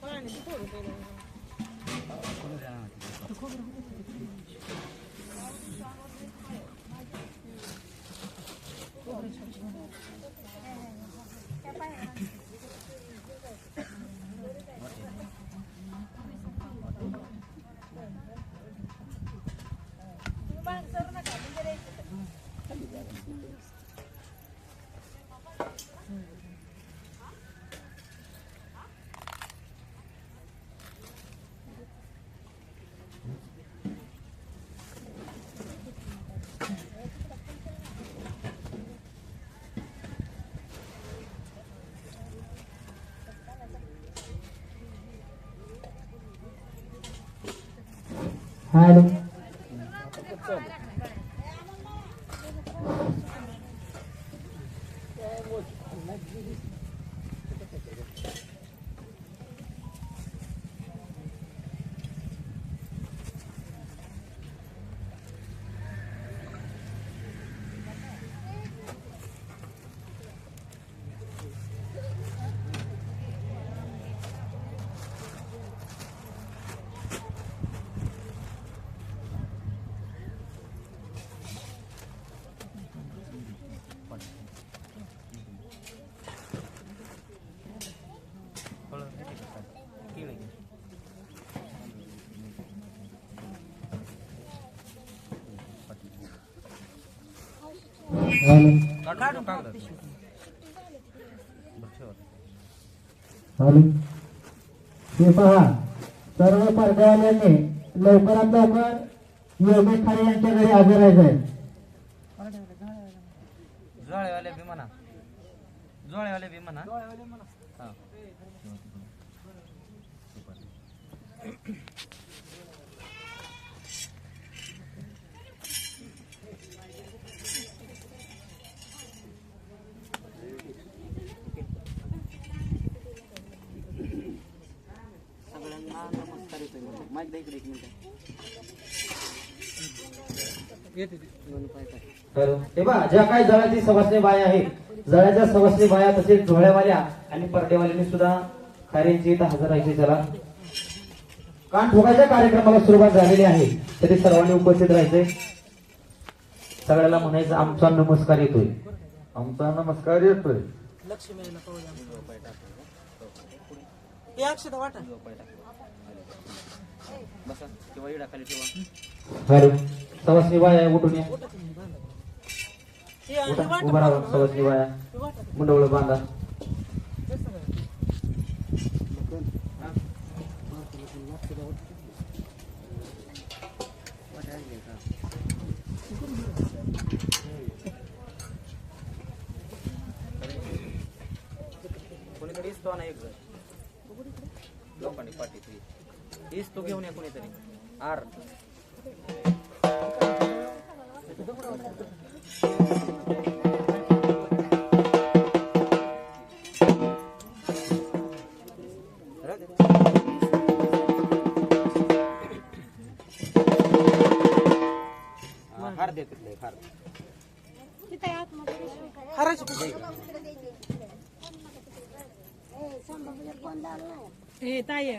Panen, por favor. Alô? हे पहा सर्व पडद्यावाल्यांनी लवकरात लवकर योगेश खाडे यांच्या घरी हजर राहायचंय आहे जोळेवाले बी म्हणा जोळेवाले बी म्हणा सगळ्यांना नमस्कार येतोय माईक इकडे एक मिनिट. हे पहा ज्या काही जळाची सवासणी बाया आहेत जळाच्या सवासणी बाया तसेच झोळ्यावाल्या आणि परडेवाल्यांनी सुद्धा कार्यांची इथं हजर राहायचे त्याला. कान ठोकायच्या कार्यक्रमाला सुरुवात झालेली आहे तरी सर्वांनी उपस्थित राहायचे. सगळ्याला म्हणायचं आमचा नमस्कार येतोय. आमचा नमस्कार येतोय. लक्ष्मीला पाहूया हे अक्षता वाटा बसा किंवा इडा खाली ठेवा हॅलो सवासणी बाया उठून या हे हे उठा वाटा उभा राहा सवासणी बाया हे वाटा मुंडवळ बांधा कोणीतरी इसतो ना एक जण लोखंडी पाठी इसतो घेऊन या कोणीतरी. आर. हार दे तिथले हार. हरायची हे ताई.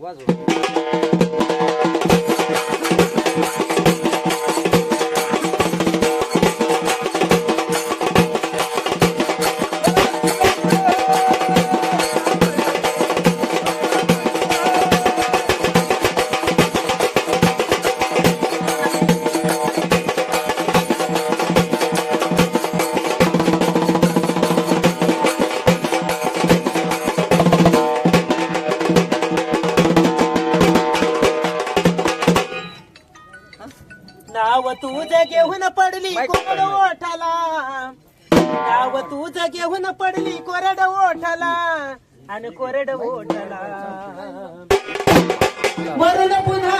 वाजवा. तुझं घेऊन पडली कोरड. ओठाला. नाव तुझं घेऊन पडली कोरड ओठाला आणि कोरड ओठाला. वरून पुन्हा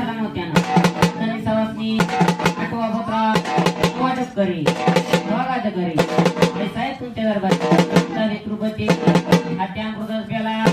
करता होत्या त्यांनी सवासनी आठवा भोकरा वाटप करी वागाचं करी. साहेब तुमच्या दरबार चालेल कृपती हात्यामृतच केला नलपत्रात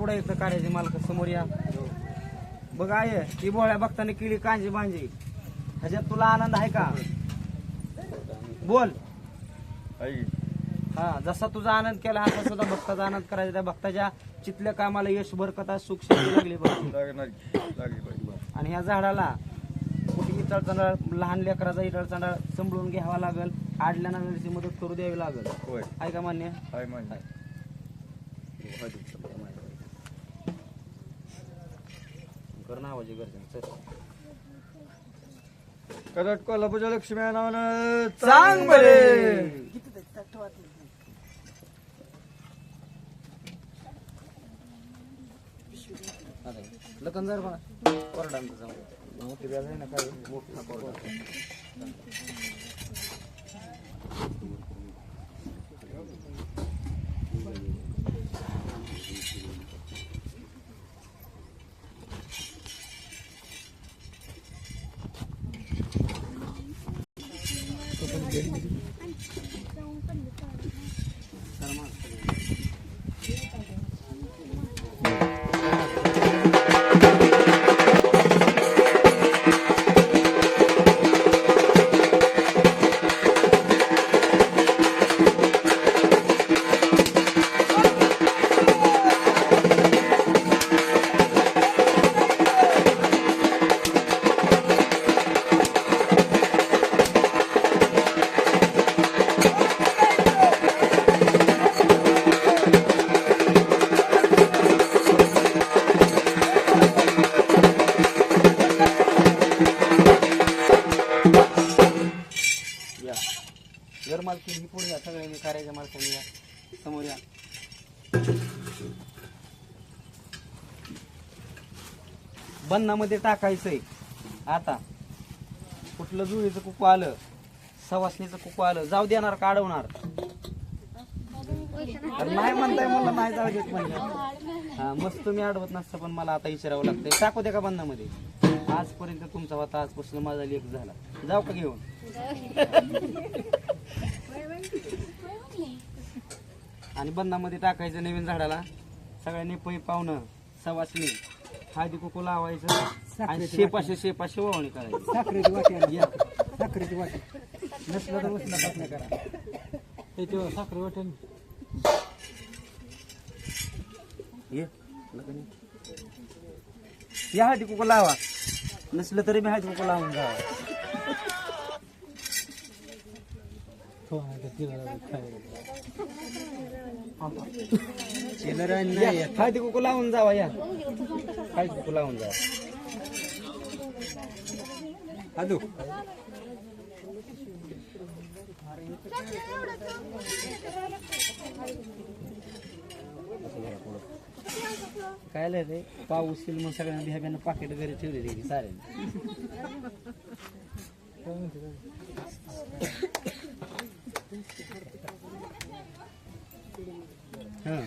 पुढे इथं काढायचे मालक समोर या. बघ आहे ती बोळ्या बघताना केली कांजी बांजी. ह्याच्यात तुला आनंद आहे का? बोल. हा जसा तुझा आनंद केला असा सुद्धा भक्ताचा आनंद करायचा. त्या भक्ताच्या चितल्या कामाला यश बरकता सुख शांती लागली बघ. आणि ह्या झाडाला कुठे इटळ चांडाळ लहान लेकराचा इटळ चांडाळ सांभाळून घ्यावा लागल. आडल्या मदत करू द्यावी लागल. होय. आहे का मान्य हाय मान्य कर नावाची गरज करट कोल्हापूरच्या लक्ष्मी या नावानं सांग बरे लखन जर कोरडा. मोठी बॅग आहे ना काय? मोठा कोरडा. बन्नामध्ये टाकायचंय. आता कुठलं जुळीचं कुकू आलं सवासणीचं कुकू आलं जाऊ देणार का अडवणार तर नाही म्हणताय मला नाही जाऊ देत म्हणजे हा मस्त तुम्ही अडवत नसतं पण मला आता विचारावं लागतंय. टाकू द्या का बंधामध्ये आजपर्यंत तुमचा होता आजपासून माझा लेख झाला. जाऊ का घेऊन? आणि बंधामध्ये टाकायचं नवीन झाडाला. सगळ्यांनी पै पाहुणं सवासणी. हळदी कुकू लावायचं आणि शेपाशे शेपाशे ओवणी करायची. साखरेची वाटी या. साखरेची वाटी. नसलं तर टाकण्या करा. त्याच्यावर साखरे वाटेल ये. ये. या हळदी कुकू लावा. नसलं तरी मी हळदी कुकू लावून जा हळदी कुकू लावून जावा या. काय कुकू लावून जावा. हॅलो काय आलंय रे? पाऊस येईल मग सगळ्यांना बिहाब्यानं पाकिट घरी ठेवलेली सारे. हां.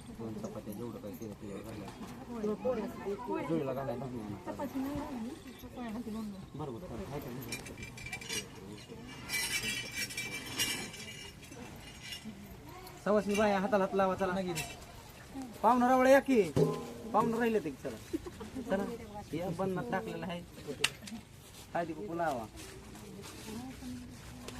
दोन चपात्या जेवढं काय केलं तुझ्यावर घाला जुळीला घालायला बरोबर आहे का सवासनी बाया हाताला हात लावा चला. पाहुणं रावळ या की. पाहुणं राहिले ते चला. चला. या बन्नात टाकलेलं आहे. काय कुकू लावा.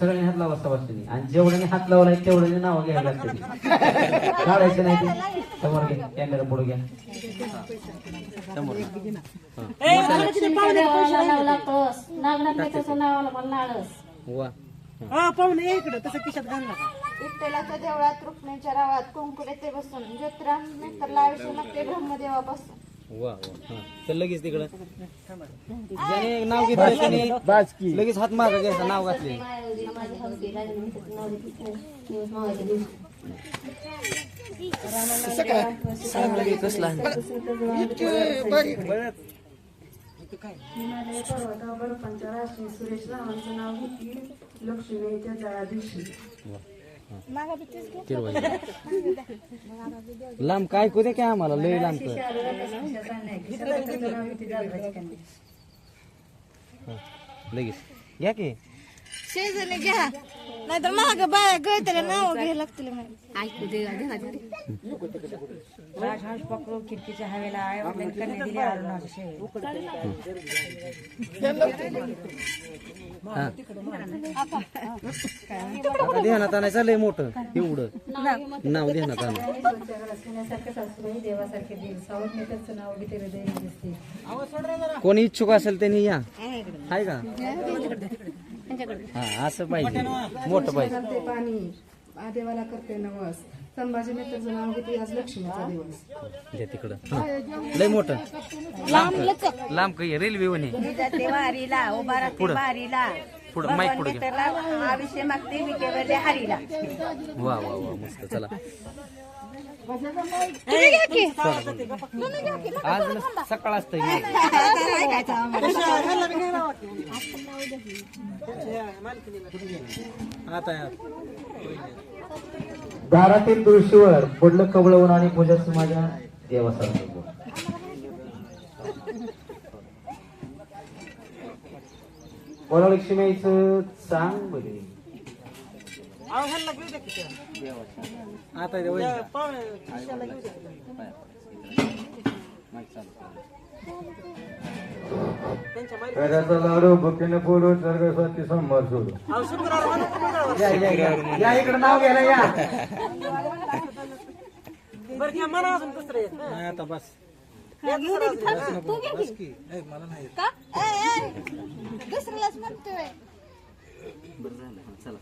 सगळ्यांनी हात लावा सवासणी आणि जेवढ्याने हात लावलाय तेवढ्याने नाव घ्यायला लागते काढायचं नाही ते. समोर घ्या. कॅमेरा पुढे घ्या. समोर वा. हा पाहुणे इकडं. तसं किशात घाल नका विठ्ठलाच्या देवळात रुक्मिणीच्या रावात कुंकुले ते बसून. ज्योतिराम नेत्रला आयुष्य लागते ब्रह्मदेवापासून. वा वा. हा. तर लगेच तिकडं. ज्याने नाव घेतलं त्याने लगेच हात मागा घ्यायचा नाव घातले. बर्फांच्या राशी सुरेश रावांचं नाव घेतली लक्ष्मीच्या जळा दिवशी. लांब काय कुठे काय आम्हाला? लय लांब हा, लगेच. घ्या की. शेजारी घ्या. नाहीतर महाग बाया नाव घ्यायला लागतील ऐकू दे राजहंस पकडू खिडकीच्या हवेला कन्या दिली अरुणाचं हा ध्यानात आणायचं लय मोठं एवढं. नाव ध्यानात आणा सोन्यासारखे सासूबाई देवासारखे देव सावध नेत्याचं नाव घेते हृदय दिसते कोणी इच्छुक असेल त्यांनी या. आहे का? हा असं पाहिजे. मोठं पाहिजे. देवाला करते नवस. संभाजी नेत्याचं नाव घेते आज लक्ष्मीचा दिवस. तिकडं. हा. लय मोठं. लांब. लांब काही रेल्वे वने जाते वारीला उभा राहते पुढं. वारीला. पुढं माईक मागते मी केवळ हरीला. वा वा वा मस्त. चला. आज न- सकाळ असतंय. आता दारातील तुळशीवर पडलं कवळवून आणि पूजा माझ्या देवासारखं बोला. लक्ष्मीचं सांग बरे. आता पेढ्याचा लाडू बुकीने पोडू स्वर्गस्वती समोर सोडू. या, या, या. या इकडे नाव घ्यायला या. नाही आता बस. दुसऱ्यालाच म्हणतोय. बरं झालं. हा, चला